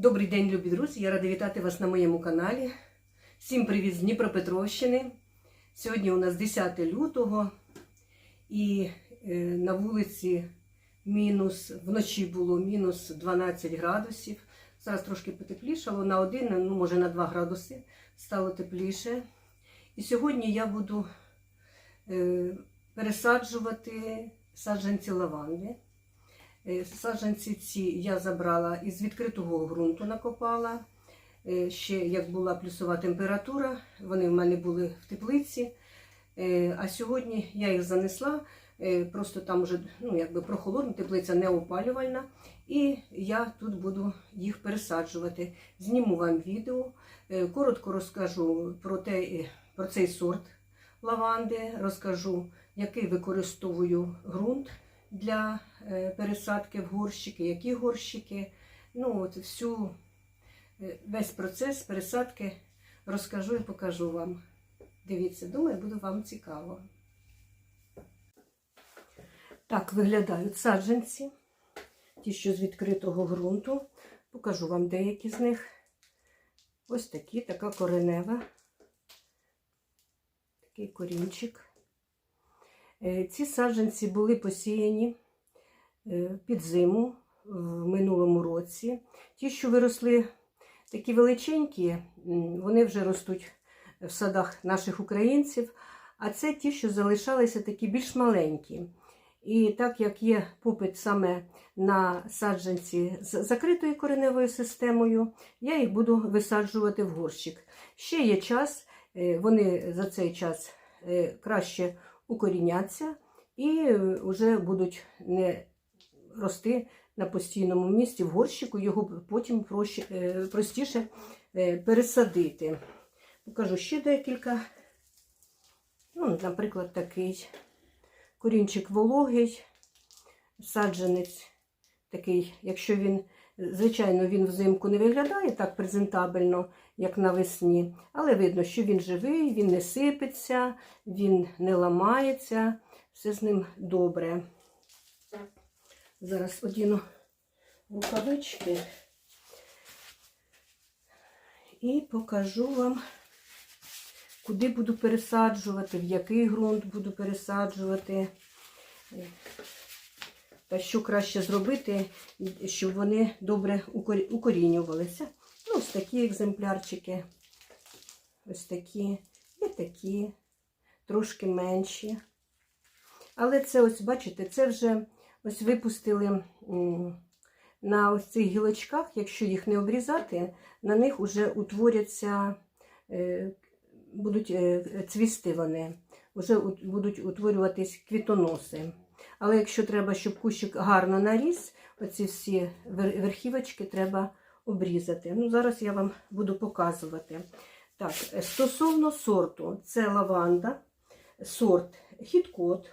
Добрий день, любі друзі! Я рада вітати вас на моєму каналі. Всім привіт з Дніпропетровщини. Сьогодні у нас 10 лютого і е, на вулиці мінус, вночі було мінус 12 градусів. Зараз трошки потеплішало, на 1, ну може на 2 градуси стало тепліше. І сьогодні я буду е, пересаджувати саджанці лаванди. Е, Саджанці ці я забрала із відкритого ґрунту, накопала. Е, Ще як була плюсова температура, вони в мене були в теплиці. Е, А сьогодні я їх занесла, просто там вже ну, якби прохолодна, теплиця не опалювальна. І я тут буду їх пересаджувати. Зніму вам відео, коротко розкажу про, те, про цей сорт лаванди, розкажу, який використовую ґрунт для е, пересадки в горщики, які горщики. Ну, от всю, е, весь процес пересадки розкажу і покажу вам. Дивіться, думаю, буде вам цікаво. Так виглядають саджанці, ті, що з відкритого ґрунту. Покажу вам деякі з них. Ось такі, така коренева, такий корінчик. Е, Ці саджанці були посіяні е, під зиму в минулому році. Ті, що виросли такі величенькі, вони вже ростуть в садах наших українців, а це ті, що залишалися такі більш маленькі. І так як є попит саме на саджанці з закритою кореневою системою, я їх буду висаджувати в горщик. Ще є час, е, вони за цей час краще укоріняться і вже будуть не рости на постійному місці в горщику, його потім е, простіше е, пересадити. Покажу ще декілька. Ну, наприклад, такий корінчик вологий, саджанець такий, якщо він, звичайно, він взимку не виглядає так презентабельно, як навесні, але видно, що він живий, він не сипеться, він не ламається, все з ним добре. Зараз одіну рукавички і покажу вам, куди буду пересаджувати, в який ґрунт буду пересаджувати. Та що краще зробити, щоб вони добре укорінювалися. Ну, ось такі екземплярчики. Ось такі і такі, трошки менші. Але це ось, бачите, це вже ось випустили на ось цих гілочках, якщо їх не обрізати, на них вже утворяться, е, будуть е, цвісти вони, вже будуть утворюватись квітоноси. Але якщо треба, щоб кущик гарно наріс, оці всі верхівочки треба обрізати. Ну, зараз я вам буду показувати. Так, стосовно сорту, це лаванда, сорт хіткот.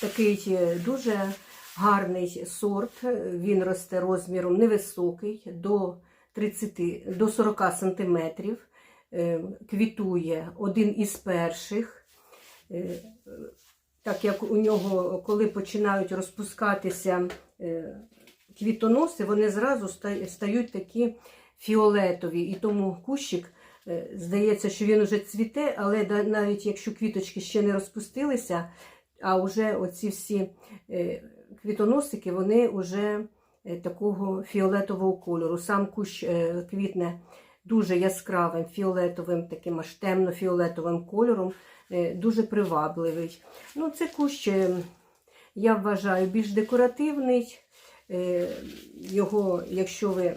Такий е, дуже гарний сорт. Він росте розміром невисокий, до 30, до 40 сантиметрів. Е, Квітує один із перших. Е, Так як у нього, коли починають розпускатися квітоноси, вони зразу стають такі фіолетові. І тому кущик, е, здається, що він уже цвіте, але навіть якщо квіточки ще не розпустилися, а вже оці всі е, квітоносики, вони вже е, такого фіолетового кольору. Сам кущ квітне дуже яскравим фіолетовим, таким аж темно-фіолетовим кольором, дуже привабливий. Ну, це кущ, я вважаю, більш декоративний. Е, Його, якщо ви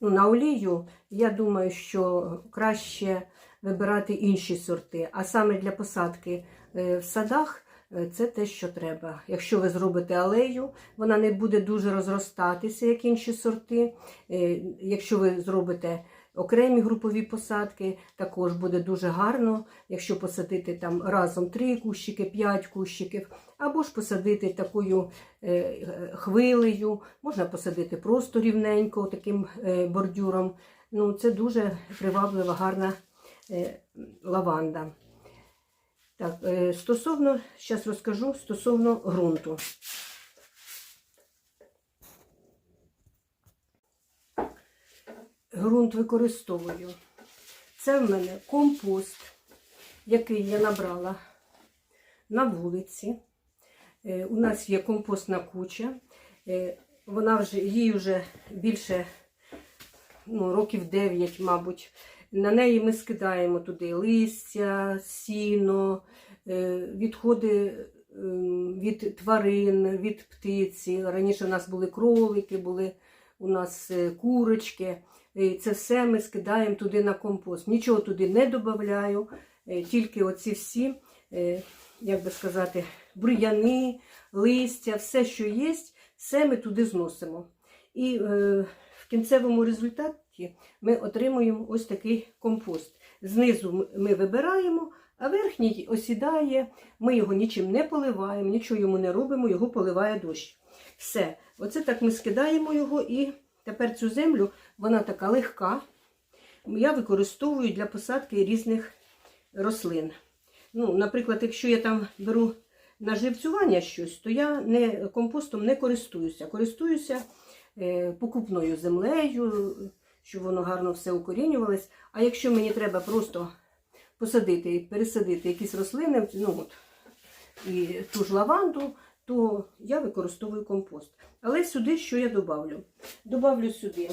ну, на олію, я думаю, що краще вибирати інші сорти. А саме для посадки е, в садах е, це те, що треба. Якщо ви зробите алею, вона не буде дуже розростатися, як інші сорти. Якщо ви зробите окремі групові посадки, також буде дуже гарно, якщо посадити там разом три кущики, п'ять кущиків, або ж посадити такою е, хвилею, можна посадити просто рівненько таким е, бордюром. Ну, це дуже приваблива, гарна е, лаванда. Так, стосовно, зараз розкажу стосовно ґрунту. Ґрунт використовую? Це в мене компост, який я набрала на вулиці. Е, У нас є компостна куча. Е, Вона вже, їй вже більше ну, років 9, мабуть. На неї ми скидаємо туди листя, сіно, е, відходи ем, від тварин, від птиці. Раніше у нас були кролики, були у нас курочки. Це все ми скидаємо туди на компост. Нічого туди не додаю, тільки оці всі, е, як би сказати, бур'яни, листя, все, що є, все ми туди зносимо. І е, в кінцевому результаті ми отримуємо ось такий компост. Знизу ми вибираємо, а верхній осідає, ми його нічим не поливаємо, нічого йому не робимо, його поливає дощ. Все, оце так ми скидаємо його, і тепер цю землю, вона така легка. Я використовую для посадки різних рослин. Ну, наприклад, якщо я там беру на живцювання щось, то я не, компостом не користуюся. Користуюся е, покупною землею, щоб воно гарно все укорінювалось. А якщо мені треба просто посадити і пересадити якісь рослини, ну от, і ту ж лаванду, то я використовую компост. Але сюди що я добавлю? Добавлю сюди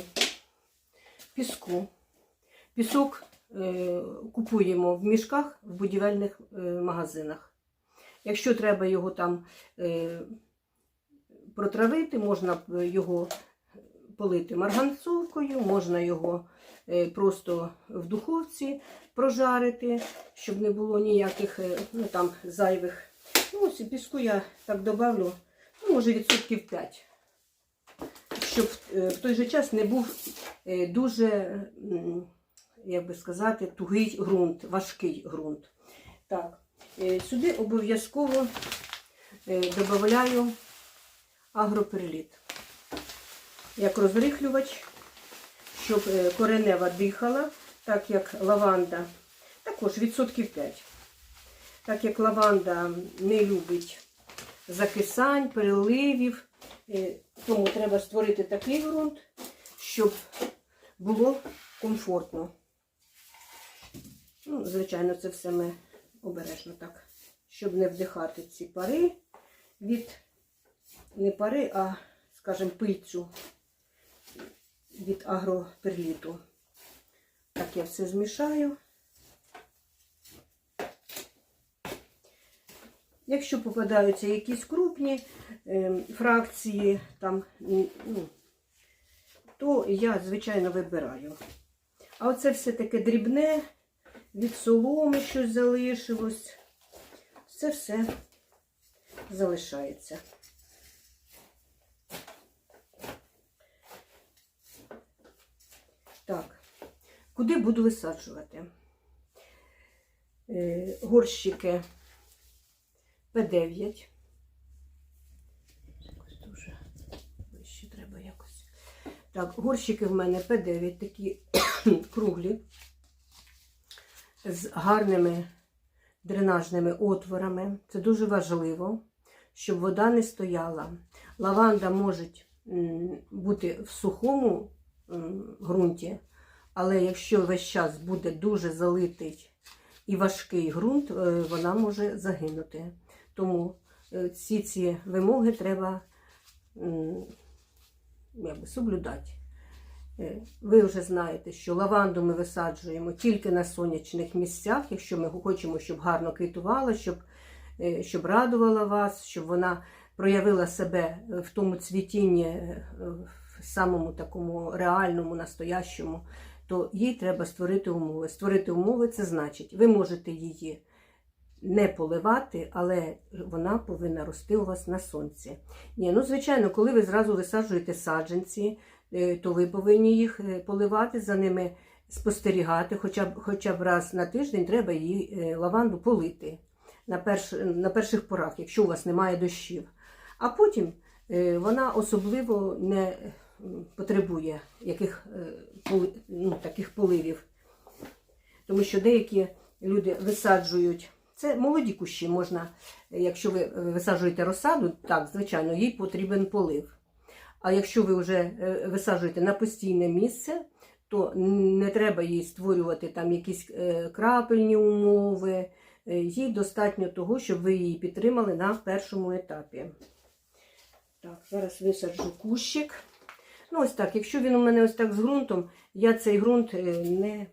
піску. Пісок е, купуємо в мішках в будівельних е, магазинах. Якщо треба його там е, протравити, можна його полити марганцовкою, можна його просто в духовці прожарити, щоб не було ніяких ну, там, зайвих. Ну, ось піску я так добавлю, ну, може відсотків 5. Щоб в той же час не був дуже, як би сказати, тугий ґрунт, важкий ґрунт. Так, е, сюди обов'язково е, додаю агроперліт як розрихлювач, щоб е, коренева дихала, так як лаванда, також відсотків 5. Так як лаванда не любить закисань, переливів, е, тому треба створити такий ґрунт, щоб було комфортно. Ну, звичайно, це все ми обережно так, щоб не вдихати ці пари від не пари, а, скажімо, пильцю від агроперліту. Так, я все змішаю. Якщо попадаються якісь крупні е, фракції, там, ну, то я, звичайно, вибираю. А оце все таке дрібне, від соломи щось залишилось. Це все залишається. Так, куди буду висаджувати? Е, горщики П9. Якось дуже вище треба якось. Так, горщики в мене П9, такі круглі, з гарними дренажними отворами. Це дуже важливо, щоб вода не стояла. Лаванда може бути в сухому ґрунті, але якщо весь час буде дуже залитий і важкий ґрунт, е, вона може загинути. Тому е, всі ці вимоги треба соблюдати. Е, Ви вже знаєте, що лаванду ми висаджуємо тільки на сонячних місцях, якщо ми хочемо, щоб гарно квітувала, щоб, е, щоб радувала вас, щоб вона проявила себе в тому цвітінні, е, в самому такому реальному, настоящому, то їй треба створити умови. Створити умови це значить, ви можете її не поливати, але вона повинна рости у вас на сонці. Ні, ну звичайно, коли ви зразу висаджуєте саджанці, е, то ви повинні їх е, поливати, за ними спостерігати, хоча б, хоча б раз на тиждень треба її е, лаванду полити на, перш, на перших порах, якщо у вас немає дощів. А потім вона особливо не потребує яких, ну, таких поливів. Тому що деякі люди висаджують. Це молоді кущі можна, е, якщо ви е, висаджуєте розсаду, так, звичайно, їй потрібен полив. А якщо ви вже е, висаджуєте на постійне місце, то не треба їй створювати там якісь крапельні умови. Їй достатньо того, щоб ви її підтримали на першому етапі. Так, зараз висаджу кущик. Ну, ось так. Якщо він у мене ось так з ґрунтом, я цей ґрунт не,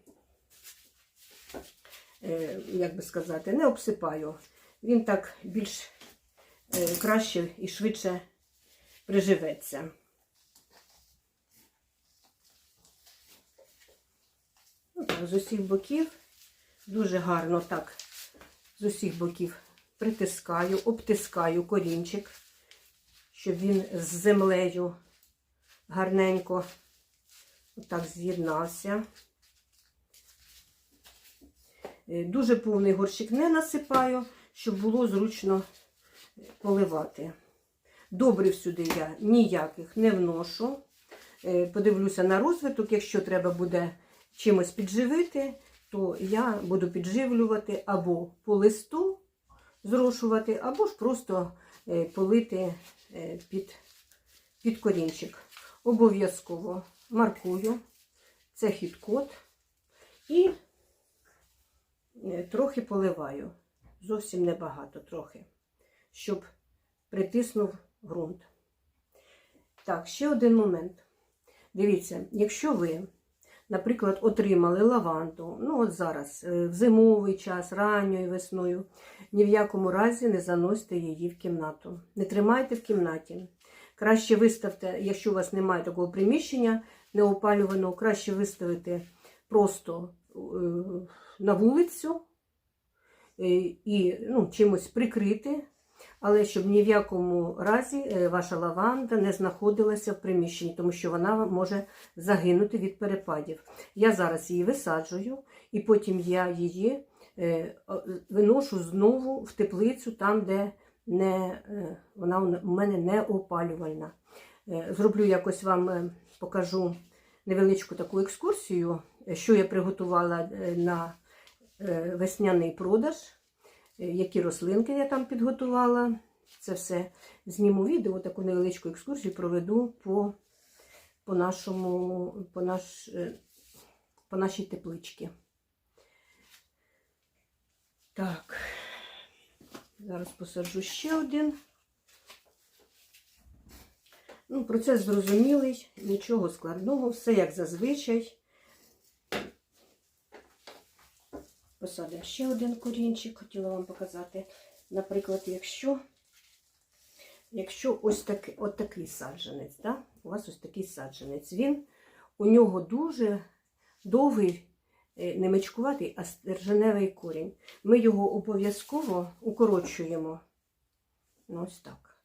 як би сказати, не обсипаю. Він так більш е, краще і швидше приживеться. Ну, так, з усіх боків дуже гарно так з усіх боків притискаю, обтискаю корінчик, щоб він з землею гарненько отак з'єднався. Е, Дуже повний горщик не насипаю, щоб було зручно поливати. Добрив сюди я ніяких не вношу. Е, Подивлюся на розвиток, якщо треба буде чимось підживити, то я буду підживлювати або по листу зрошувати, або ж просто е, полити е, під, під корінчик. Обов'язково маркую, це хіт-код і е, трохи поливаю. Зовсім небагато, трохи, щоб притиснув ґрунт. Так, ще один момент. Дивіться, якщо ви наприклад, отримали лаванду, ну от зараз, е, в зимовий час, ранньою весною, ні в якому разі не заносьте її в кімнату. Не тримайте в кімнаті. Краще виставте, якщо у вас немає такого приміщення неопалюваного, краще виставити просто е, на вулицю е, і ну, чимось прикрити, але щоб ні в якому разі е, ваша лаванда не знаходилася в приміщенні, тому що вона може загинути від перепадів. Я зараз її висаджую, і потім я її е, виношу знову в теплицю, там, де не, вона у мене не опалювальна. Зроблю якось вам покажу невеличку таку екскурсію, що я приготувала на весняний продаж, е, які рослинки я там підготувала. Це все зніму відео, таку невеличку екскурсію проведу по, по, нашому, по, наш, е, по нашій тепличці. Так, зараз посаджу ще один. Ну, процес зрозумілий, нічого складного, все як зазвичай. Посадимо ще один корінчик, хотіла вам показати. Наприклад, якщо, якщо ось такий, от такий саджанець, да? у вас ось такий саджанець, він, у нього дуже довгий, е, не мечкуватий, а стерженевий корінь. Ми його обов'язково укорочуємо. Ну, ось так.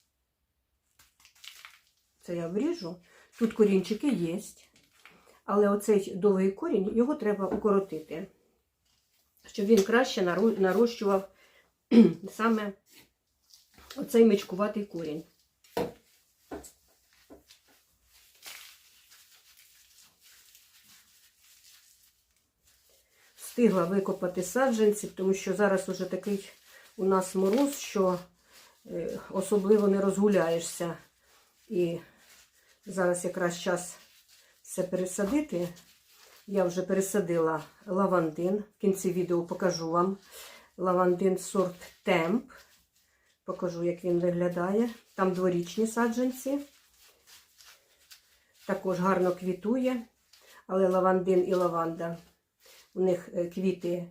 Це я вріжу. Тут корінчики є, але оцей довгий корінь, його треба укоротити, щоб він краще нарощував саме оцей мечкуватий корінь. Встигла викопати саджанці, тому що зараз уже такий у нас мороз, що е, особливо не розгуляєшся. І зараз якраз час все пересадити. Я вже пересадила лавандин. В кінці відео покажу вам лавандин сорт темп. Покажу, як він виглядає. Там дворічні саджанці. Також гарно квітує. Але лавандин і лаванда. У них е, квіти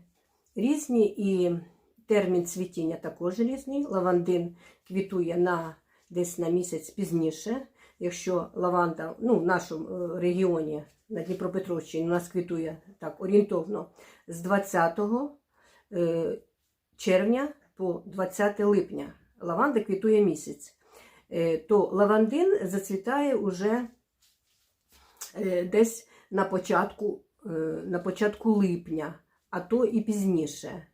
різні і термін цвітіння також різний. Лавандин квітує на десь на місяць пізніше. Якщо лаванда ну, в нашому е, регіоні на Дніпропетровщині у нас квітує так орієнтовно з 20 е, червня по 20 липня. Лаванда квітує місяць. Е, То лавандин зацвітає уже десь на початку, на початку липня, а то і пізніше.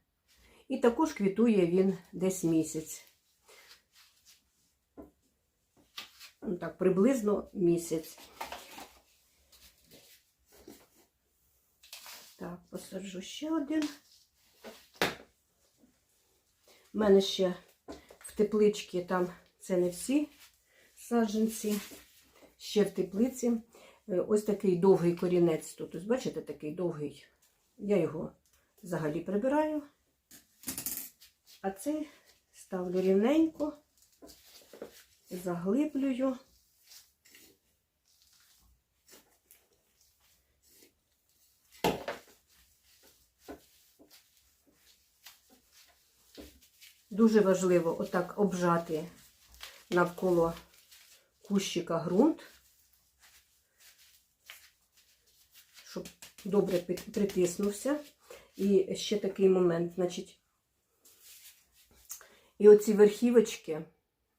І також квітує він десь місяць. Ну, так, приблизно місяць. Так, посаджу ще один. У мене ще в тепличці там це не всі саджанці, ще в теплиці. е, ось такий довгий корінець тут. Ось бачите, такий довгий. Я його взагалі прибираю. А цей ставлю рівненько, заглиблюю. Дуже важливо отак обжати навколо кущика ґрунт, щоб добре притиснувся. І ще такий момент, значить, і оці верхівочки,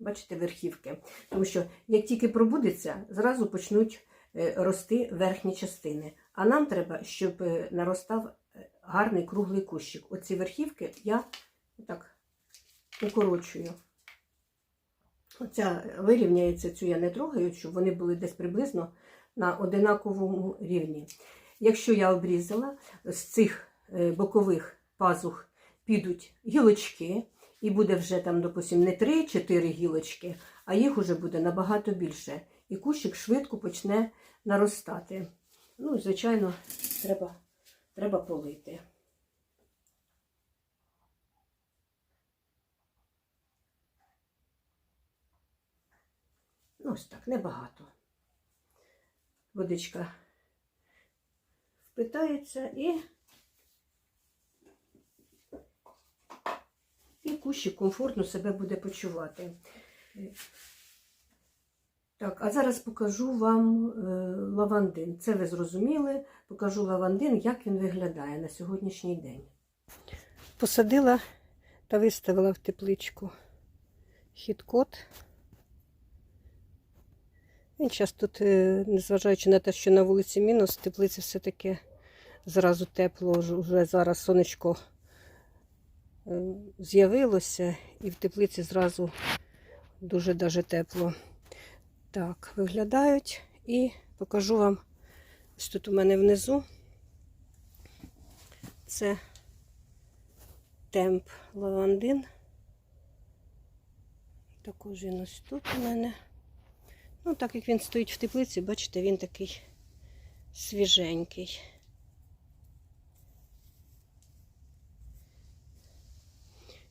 бачите, верхівки, тому що як тільки пробудеться, зразу почнуть е, рости верхні частини. А нам треба, щоб е, наростав е, гарний круглий кущик. Оці верхівки я так укорочую. Оця вирівняється, цю я не трогаю, щоб вони були десь приблизно на одинаковому рівні. Якщо я обрізала, з цих бокових пазух підуть гілочки, і буде вже там, допустим, не 3-4 гілочки, а їх уже буде набагато більше. І кущик швидко почне наростати. Ну, звичайно, треба, треба полити. Ну, ось так, небагато. Водичка впитається і, кущик комфортно себе буде почувати. Так, а зараз покажу вам е, лавандин. Це ви зрозуміли. Покажу лавандин, як він виглядає на сьогоднішній день. Посадила та виставила в тепличку хіткот. Він зараз тут, е, незважаючи на те, що на вулиці мінус, теплиці все-таки зразу тепло, вже- зараз сонечко з'явилося, і в теплиці зразу дуже даже тепло. Так, виглядають і покажу вам, ось тут у мене внизу. Це темп лавандин. Також він ось тут у мене. Ну, так як він стоїть в теплиці, бачите, він такий свіженький.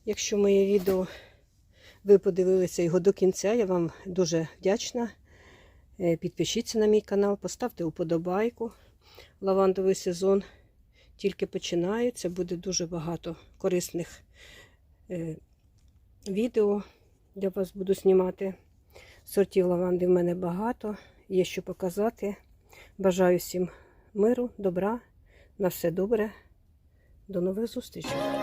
Якщо моє відео ви подивилися його до кінця, я вам дуже вдячна. Е, Підпишіться на мій канал, поставте уподобайку. Лавандовий сезон тільки починається, буде дуже багато корисних е, відео для вас буду знімати. Сортів лаванди в мене багато, є що показати. Бажаю всім миру, добра, на все добре. До нових зустрічей!